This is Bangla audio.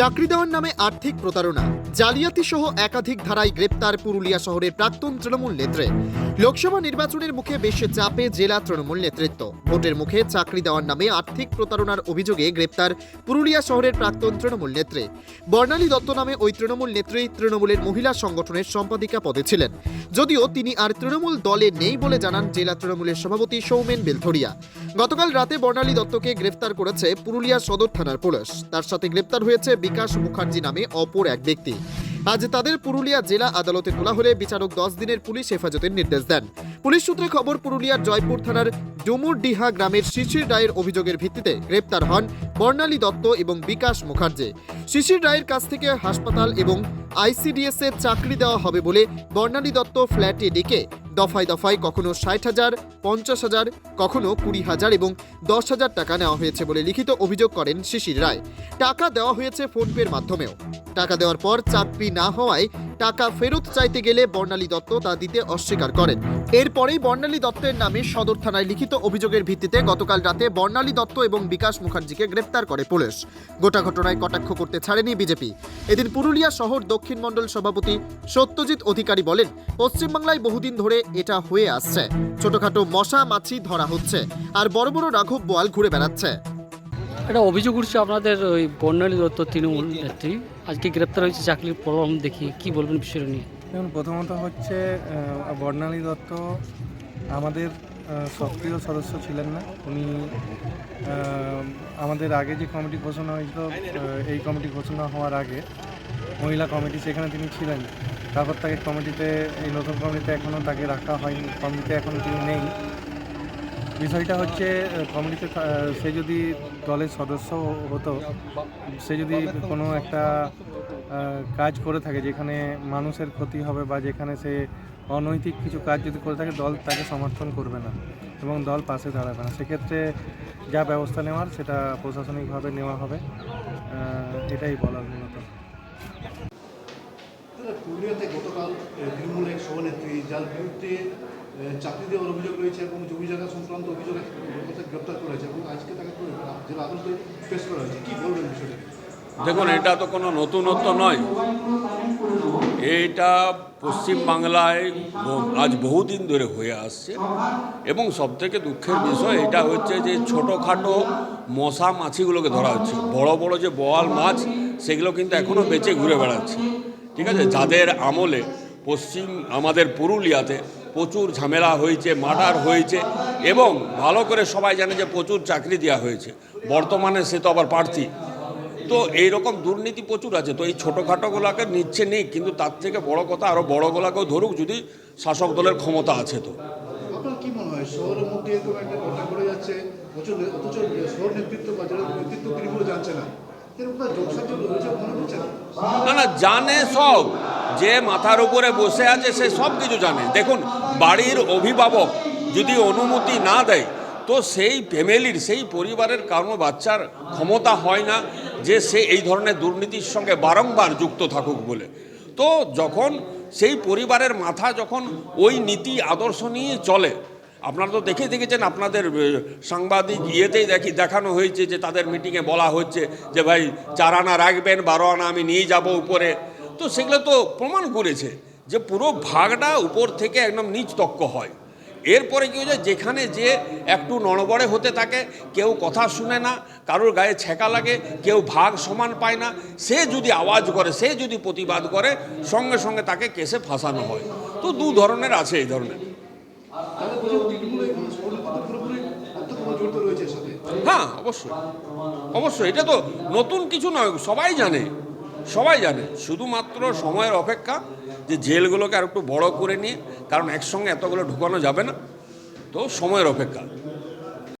চাকরি দেওয়ার নামে আর্থিক প্রতারণা। জালিয়াতি সহ একাধিক ধারায় গ্রেপ্তার পুরুলিয়া শহরের প্রাক্তন তৃণমূল নেত্রে। লোকসভা নির্বাচনের মুখে বেশ চাপে জেলা তৃণমূল নেতৃত্ব। ভোটের মুখে চাকরি দেওয়ার নামে আর্থিক প্রতারণার অভিযোগে গ্রেপ্তার পুরুলিয়া শহরের প্রাক্তন তৃণমূল নেত্রে। বর্ণালী দত্ত নামে ওই তৃণমূল নেত্রী তৃণমূলের মহিলা সংগঠনের সম্পাদিকা পদে ছিলেন। যদিও তিনি আর তৃণমূল দলে নেই বলে জানান জেলা তৃণমূলের সভাপতি সৌমেন বেলথরিয়া গতকাল রাতে বর্ণালী দত্তকে গ্রেফতার করেছে পুরুলিয়া সদর থানার পুলিশ। তার সাথে গ্রেপ্তার হয়েছে বিকাশ মুখার্জি নামে অপর এক ব্যক্তি। আজ তাদের পুরুলিয়া জেলা আদালতে তোলা হলে বিচারক দশ দিনের পুলিশ হেফাজতের নির্দেশ দেন। পুলিশ সূত্রে খবর, পুরুলিয়ার জয়পুর থানার ডুমুরডিহা গ্রামের শিশির রায়ের অভিযোগের ভিত্তিতে গ্রেপ্তার হন বর্ণালী দত্ত এবং বিকাশ মুখার্জি। শিশির রায়ের কাছ থেকে হাসপাতাল এবং আইসিডিএস এর চাকরি দেওয়া হবে বলে বর্ণালী দত্ত ফ্ল্যাটে ডেকে দফায় দফায় কখনো ষাট হাজার, পঞ্চাশ হাজার, কখনো কুড়ি হাজার এবং দশ হাজার টাকা নেওয়া হয়েছে বলে লিখিত অভিযোগ করেন শিশির রায়। টাকা দেওয়া হয়েছে ফোনপের মাধ্যমেও। টাকা দেওয়ার পর চাকরি না হওয়ায় টাকা ফেরত চাইতে গেলে বর্ণালী দত্ত তা দিতে অস্বীকার করেন। এরপরেই বর্ণালী দত্তের নামে সদর থানায় লিখিত অভিযোগের ভিত্তিতে গতকাল রাতে বর্ণালী দত্ত এবং বিকাশ মুখার্জিকে গ্রেপ্তার করে পুলিশ। গোটা ঘটনায় কটাক্ষ করতে ছাড়েনি বিজেপি। এদিন পুরুলিয়া শহর দক্ষিণ মণ্ডল সভাপতি সত্যজিৎ অধিকারী বলেন, পশ্চিমবাংলায় বহুদিন ধরে এটা হয়ে আসছে। ছোটখাটো মশা মাছি ধরা হচ্ছে, আর বড় বড় রাঘব বোয়াল ঘুরে বেড়াচ্ছে। একটা অভিযোগ উঠছে আপনাদের ওই বর্ণালী দত্ত তৃণমূল নেত্রী। আজকে গ্রেপ্তার হয়েছে চাকরির প্রবলেম দেখি, কি বলবেন বিষয়টা নিয়ে? দেখুন, প্রথমত হচ্ছে বর্ণালী দত্ত আমাদের সক্রিয় সদস্য ছিলেন না। উনি আমাদের আগে যে কমিটি ঘোষণা হয়েছিল এই কমিটি ঘোষণা হওয়ার আগে মহিলা কমিটি, সেখানে তিনি ছিলেন। তারপর তাকে কমিটিতে, এই নতুন কমিটিতে এখনও তাকে রাখা হয়নি। কমিটিতে এখন তিনি নেই। বিষয়টা হচ্ছে কমিটিতে সে যদি দলের সদস্য হতো, সে যদি কোনো একটা কাজ করে থাকে যেখানে মানুষের ক্ষতি হবে বা যেখানে সে অনৈতিক কিছু কাজ যদি করে থাকে, দল তাকে সমর্থন করবে না এবং দল পাশে দাঁড়াবে না। সেক্ষেত্রে যা ব্যবস্থা নেওয়ার, সেটা প্রশাসনিকভাবে নেওয়া হবে। এটাই বলার মূলত। পুরুলিয়াতে গতকাল তৃণমূল এক সভানেত্রী যার বিরুদ্ধে চাকরি দেওয়ার অভিযোগ রয়েছে এবং জমি জায়গা সংক্রান্ত অভিযোগে গ্রেপ্তার করা হয়েছে এবং আজকে তাকে জেলা আদালতে পেশ করা হয়েছে। কী বলবেন বিষয়টা? দেখুন, এটা তো কোনো নতুনত্ব নয়। এইটা পশ্চিমবাংলায় আজ বহুদিন ধরে হয়ে আসছে এবং সবথেকে দুঃখের বিষয় এটা হচ্ছে যে ছোটোখাটো মশা মাছিগুলোকে ধরা হচ্ছে। বড় বড় যে বোয়াল মাছ, সেগুলো কিন্তু এখনও বেঁচে ঘুরে বেড়াচ্ছে। ঠিক আছে? যাদের আমলে পশ্চিম, আমাদের পুরুলিয়াতে প্রচুর ঝামেলা হয়েছে, মার্ডার হয়েছে এবং ভালো করে সবাই জানে যে প্রচুর চাকরি দেওয়া হয়েছে। বর্তমানে সে তো আবার প্রার্থী। তো এইরকম দুর্নীতি প্রচুর আছে। তো এই ছোটোখাটোগুলোকে নিচ্ছে নেই, কিন্তু তার থেকে বড় কথা আরও বড়গুলোকেও ধরুক যদি শাসক দলের ক্ষমতা আছে তো। কী মনে হয়? শহরের মধ্যে না। না জানে সব। যে মাথার উপরে বসে আছে, সে সব কিছু জানে। দেখুন, বাড়ির অভিভাবক যদি অনুমতি না দেয়, তো সেই ফ্যামিলির, সেই পরিবারের কারণ বাচ্চার ক্ষমতা হয় না যে সে এই ধরনের দুর্নীতির সঙ্গে বারংবার যুক্ত থাকুক বলে। তো যখন সেই পরিবারের মাথা যখন ওই নীতি, আদর্শ নিয়ে চলে আপনারা তো দেখে দেখেছেন, আপনাদের সাংবাদিক ইয়েতেই দেখি, দেখানো হয়েছে যে তাদের মিটিংয়ে বলা হচ্ছে যে ভাই চার আনা রাখবেন, বারো আনা আমি নিয়ে যাব উপরে। তো সেগুলো তো প্রমাণ করেছে যে পুরো ভাগটা উপর থেকে একদম নিচ তক্ক হয়। এরপরে কি হয়েছে, যেখানে যে একটু নড়বড়ে হতে থাকে, কেউ কথা শুনে না, কারোর গায়ে ছেঁকা লাগে, কেউ ভাগ সমান পায় না, সে যদি আওয়াজ করে, সে যদি প্রতিবাদ করে, সঙ্গে সঙ্গে তাকে কেসে ফাঁসানো হয়। তো দু ধরনের আছে এই ধরনের। হ্যাঁ অবশ্যই। অবশ্যই, এটা তো নতুন কিছু নয়, সবাই জানে সবাই জানে। শুধুমাত্র সময়ের অপেক্ষা যে জেলগুলোকে আর একটু বড় করে নিয়ে, কারণ একসঙ্গে এতগুলো ঢুকানো যাবে না, তো সময়ের অপেক্ষা।